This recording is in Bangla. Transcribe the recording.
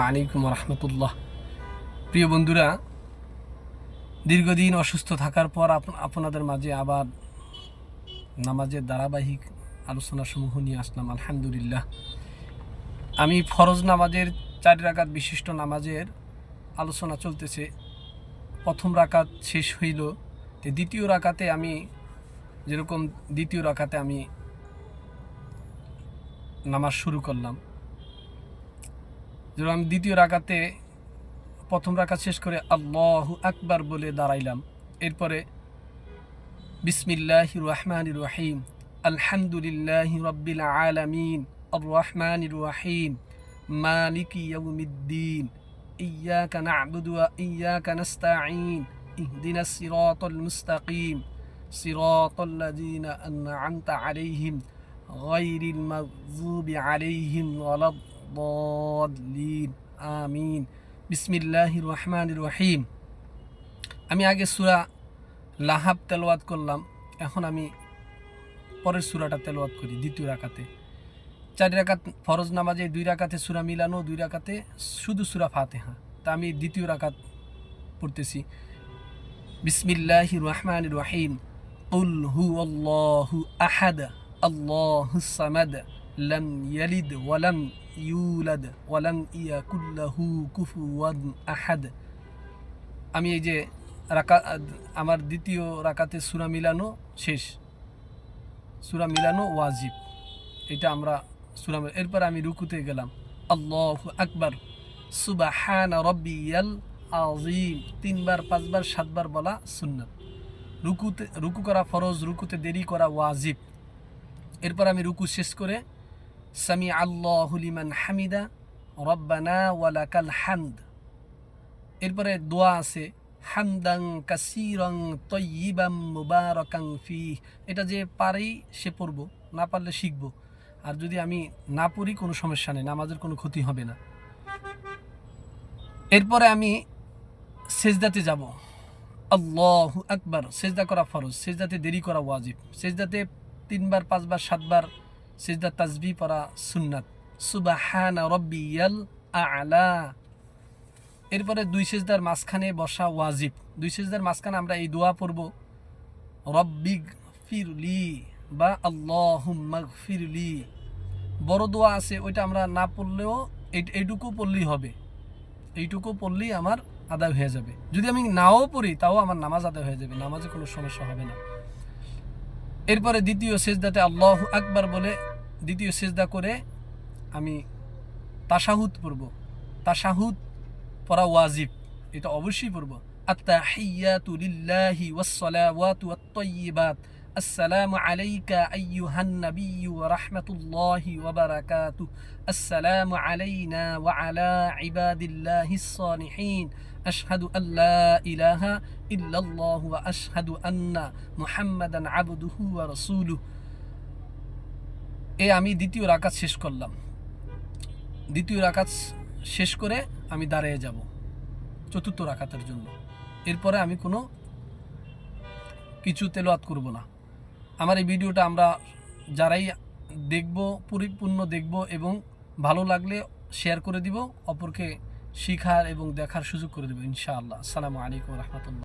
আলাইকুম রহমতুল্লাহ। প্রিয় বন্ধুরা, দীর্ঘদিন অসুস্থ থাকার পর আপ- আপনাদের মাঝে আবার নামাজের ধারাবাহিক আলোচনা সমূহ নিয়ে আসলাম, আলহামদুলিল্লাহ। আমি ফরজ নামাজের চার রাকাত বিশিষ্ট নামাজের আলোচনা চলতেছে। প্রথম রাকাত শেষ হইল। দ্বিতীয় রাকাতে আমি যেরকম দ্বিতীয় রাকাতে আমি নামাজ শুরু করলাম। যেরকম আমি দ্বিতীয় রাকাতে প্রথম রাকাত শেষ করে আল্লাহু আকবার বলে দাঁড়াইলাম এরপরে বিসমিল্লাহ রহমান রহিম আলহামদুলিল্লাহ রব্বিল আলামিন আর রহমান রহিম মালিক ইয়াউমিদ্দিন إياك نعبد وإياك نستعين اهدنا الصراط المستقيم صراط الذين أنعمت عليهم غير المغضوب عليهم ولا الضالين আমিন বিসমিল্লাহ রহমান রহিম আমি আগে সুরা লাহাব তেলাওয়াত করলাম এখন আমি পরের সুরাটা তেলাওয়াত করি দ্বিতীয় রাকাতে চার রাকাত ফরজ নামাজে দুই রাকাতে সুরা মিলানো দুই রাকাতে শুধু সুরা ফাতেহা তা আমি দ্বিতীয় রাকাত পড়তেছি বিসমিল্লাহ রহমান রহিম قل هو الله أحد الله الصمد لم يلد ولم يولد ولم يكن له كفوا আহাদ আমি এই যে রাকা আমার দ্বিতীয় রাকাতে সুরা মিলানো শেষ। সুরা মিলানো ওয়াজিব। এটা আমরা সুরা এরপর আমি রুকুতে গেলাম। আল্লাহ আকবার। সুবাহান রব্বিয়াল আজিম তিনবার, পাঁচবার, সাতবার বলা সুন্নাত। রুকুতে, রুকু করা ফরজ, রুকুতে দেরি করা ওয়াজিব। এরপর আমি রুকু শেষ করে সামি আল্লাহ লিমান হামিদা রব্বানা ওয়ালাকাল হামদ এরপরে দোয়া আছে হামদাং কাসিরং তয়িবাম মুবারকাং ফি এটা যে পারেই সে পড়ব, না পারলে শিখব। আর যদি আমি না পড়ি, কোনো সমস্যা নেই, নামাজের কোনো ক্ষতি হবে না। এরপরে আমি সেজদাতে যাব। আল্লাহ আকবার, সেজদা করা ফরজ। সেজদাতে দেরি করা ওয়াজিব। সেজদাতে তিনবার, পাঁচবার, সাতবার সেজদা তাজবি পড়া সুন্নাত। সুবাহানা রব্বিয়াল আলা। এরপরে দুই সেজদার মাঝখানে বসা ওয়াজিব। দুই সেজদার মাঝখানে আমরা এই দোয়া পড়ব রব্বিগ ফিরলি বা আল্লাহ ফিরলি বড় দোয়া আছে, ওইটা আমরা না পড়লেও এই- এইটুকু পড়লেই হবে। এইটুকু পড়লেই আমার আদায় হয়ে যাবে। যদি আমি নাও পড়ি, তাও আমার নামাজ আদায় হয়ে যাবে। নামাজে কোনো সমস্যা হবে না। এরপরে দ্বিতীয় সেজদাতে আল্লাহ আকবার বলে দ্বিতীয় সেজদা করে আমি তাশাহুদ পড়ব। তাশাহুদ পড়া ওয়াজিব, এটা অবশ্যই পড়ব। আত্তাহিয়াতু লিল্লাহি ওয়াসসালাওয়াতু ওয়াত-তাইয়্যিবাত আসসালামু আলাইকা আইয়ুহান নাবিয়্যু ওয়া রাহমাতুল্লাহি ওয়া বারাকাতুহু। আসসালামু আলাইনা ওয়া আলা ইবাদিল্লাহিস সালিহিন। আশহাদু আল্লা ইলাহা ইল্লাল্লাহু ওয়া আশহাদু আন্না মুহাম্মাদান আবদুহু ওয়া রাসূলুহু। এ আমি দ্বিতীয় রাকাত শেষ করলাম। দ্বিতীয় রাকাত শেষ করে আমি দাঁড়িয়ে যাব চতুর্থ রাকাতের জন্য। এরপরে আমি কোনো কিছু তেলাওয়াত করব না। আমার এই ভিডিওটা আমরা যারাই দেখব, পরিপূর্ণ দেখব এবং ভালো লাগলে শেয়ার করে দিব, অপরকে শিখার এবং দেখার সুযোগ করে দেবো, ইনশাআল্লাহ। আসসালামু আলাইকুম রহমতুল্লাহ।